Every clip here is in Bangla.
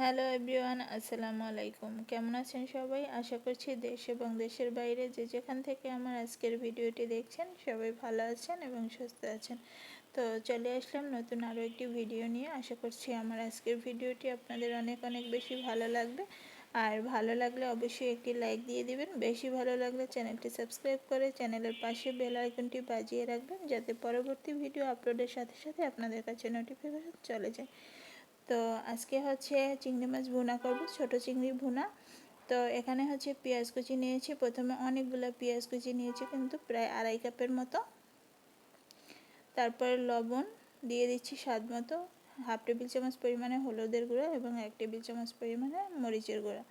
হ্যালো এভরিওয়ান, আসসালামু আলাইকুম। কেমন আছেন সবাই? আশা করছি দেশ এবং দেশের বাইরে যে যেখান থেকে আমার আজকের ভিডিওটি দেখছেন, সবাই ভালো আছেন এবং সুস্থ আছেন। তো চলে আসলাম নতুন আরও একটি ভিডিও নিয়ে। আশা করছি আমার আজকের ভিডিওটি আপনাদের অনেক অনেক বেশি ভালো লাগবে। আর ভালো লাগলে অবশ্যই একটি লাইক দিয়ে দিবেন। বেশি ভালো লাগলে চ্যানেলটি সাবস্ক্রাইব করে চ্যানেলের পাশে বেল আইকনটি বাজিয়ে রাখবেন, যাতে পরবর্তী ভিডিও আপলোডের সাথে সাথে আপনাদের কাছে নোটিফিকেশন চলে যায়। তো আজকে হচ্ছে চিংড়ি মাছ ভুনা করব, ছোট চিংড়ি ভুনা। তো এখানে হচ্ছে পেঁয়াজ কুচি নিয়েছি, প্রথমে অনেকগুলো পেঁয়াজ কুচি নিয়েছি, কিন্তু প্রায় আড়াই কাপের মতো। তারপর লবণ দিয়ে দিচ্ছি স্বাদ মতো, হাফ টেবিল চামচ পরিমাণে হলুদের গুঁড়া এবং এক টেবিল চামচ পরিমাণে মরিচের গুঁড়া।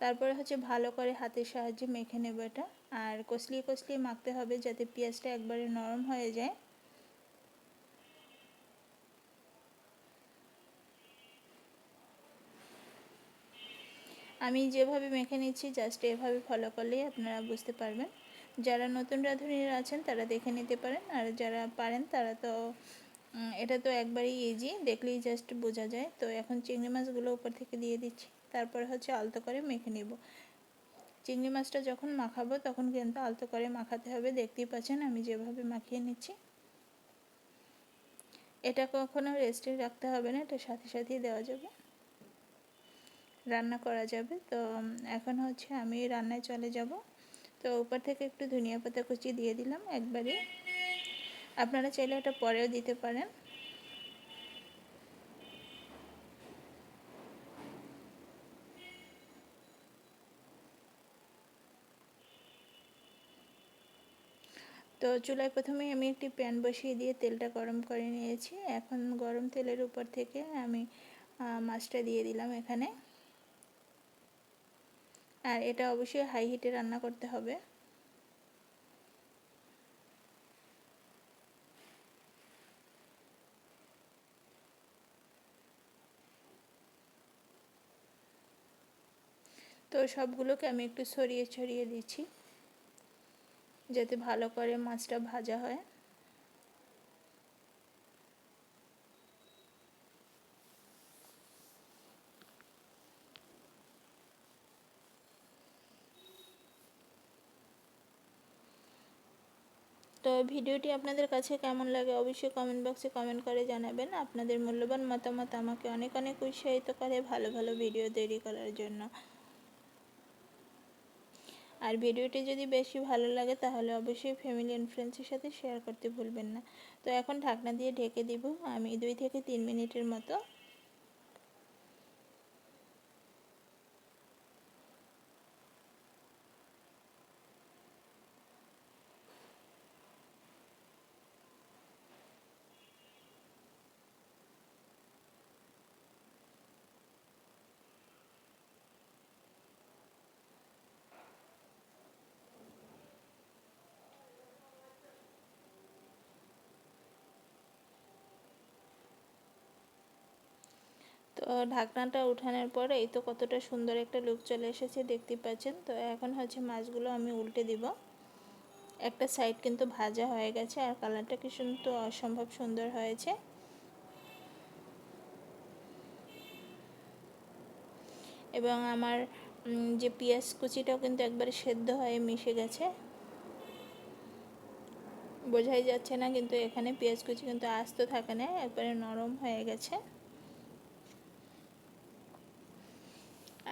তারপরে হচ্ছে ভালো করে হাতের সাহায্যে মেখে নেব এটা। আর কষলিয়ে কষলিয়ে মাখতে হবে যাতে পেঁয়াজটা একবারে নরম হয়ে যায়। আমি যেভাবে মেখে নিচ্ছি, জাস্ট এভাবে ফলো করলেই আপনারা বুঝতে পারবেন। যারা নতুন রাঁধুনিরা আছেন, তারা দেখে নিতে পারেন। আর যারা পারেন, তারা তো এটা তো একবারেই ইজি দেখলেই জাস্ট বোঝা যায়। তো এখন চিংড়ি মাছগুলো উপর থেকে দিয়ে দিচ্ছি। তারপরে হচ্ছে আলতো করে মেখে নিব। চিংড়ি মাছটা যখন মাখাবো তখন কিন্তু আলতো করে মাখাতে হবে। দেখতেই পাচ্ছেন আমি যেভাবে মাখিয়ে নিচ্ছি। এটা কখনো রেস্টে রাখতে হবে না, এটা সাথে সাথেই দেওয়া যাবে। রান্না করা যাবে। তো এখন হচ্ছে আমি রান্নায় চলে যাব। তো উপর থেকে একটু ধনিয়া পাতা কুচি দিয়ে দিলাম একবারে। আপনারা চাইলে এটা পরেও দিতে পারেন। তো চুলায় প্রথমে আমি একটি প্যান বসিয়ে দিয়ে তেলটা গরম করে নিয়েছি। এখন গরম তেলের উপর থেকে আমি মাছটা দিয়ে দিলাম এখানে। আর এটা অবশ্যই হাই হিটে রান্না করতে হবে। তো সবগুলোকে আমি একটু ছড়িয়ে ছড়িয়ে দিচ্ছি। যাতে ভালো করে মাছটা ভাজা হয়। তো ভিডিওটি আপনাদের কাছে কেমন লাগে অবশ্যই কমেন্ট বক্সে কমেন্ট করে জানাবেন। আপনাদের মূল্যবান মতামত আমাকে অনেক অনেক উৎসাহিত করে ভালো ভালো ভিডিও তৈরি করার জন্য। আর ভিডিওটি যদি বেশি ভালো লাগে তাহলে অবশ্যই ফ্যামিলি অ্যান্ড ফ্রেন্ডসের সাথে শেয়ার করতে ভুলবেন না। তো এখন ঢাকনা দিয়ে ঢেকে দিব। আমি দুই থেকে তিন মিনিটের মতো ঢাকনাটা উঠানোর পরে এই তো কতটা সুন্দর একটা লুক চলে এসেছে, দেখতে পাচ্ছেন? তো এখন হচ্ছে মাছগুলো আমি উল্টে দিব। একটা সাইড কিন্তু ভাজা হয়ে গেছে আর কালারটা কিন্তু অসম্ভব সুন্দর হয়েছে। এবং আমার যে পেঁয়াজ কুচিটাও কিন্তু একবারে সেদ্ধ হয়ে মিশে গেছে। বোঝাই যাচ্ছে না, কিন্তু এখানে পেঁয়াজ কুচি কিন্তু আস্ত থাকে না, একবারে নরম হয়ে গেছে।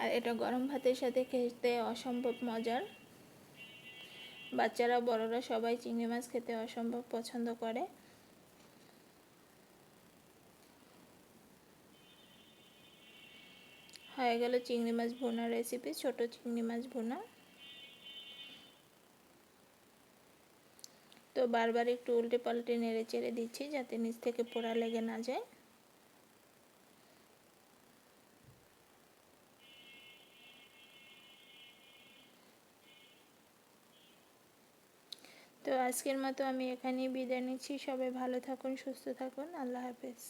আর এটা গরম ভাতের সাথে খেতে অসম্ভব মজার। বাচ্চারা, বড়রা সবাই চিংড়ি মাছ খেতে অসম্ভব পছন্দ করে। হয়ে গেল চিংড়ি মাছ ভুনা রেসিপি ছোট চিংড়ি মাছ ভুনা। তো বারবার একটু উল্টে পাল্টে নেড়ে চেড়ে দিচ্ছি যাতে নিচ থেকে পোড়া লেগে না যায়। তো আজকের মতো আমি এখানেই বিদায় নিচ্ছি। সবাই ভালো থাকুন সুস্থ থাকুন। আল্লাহ হাফেজ।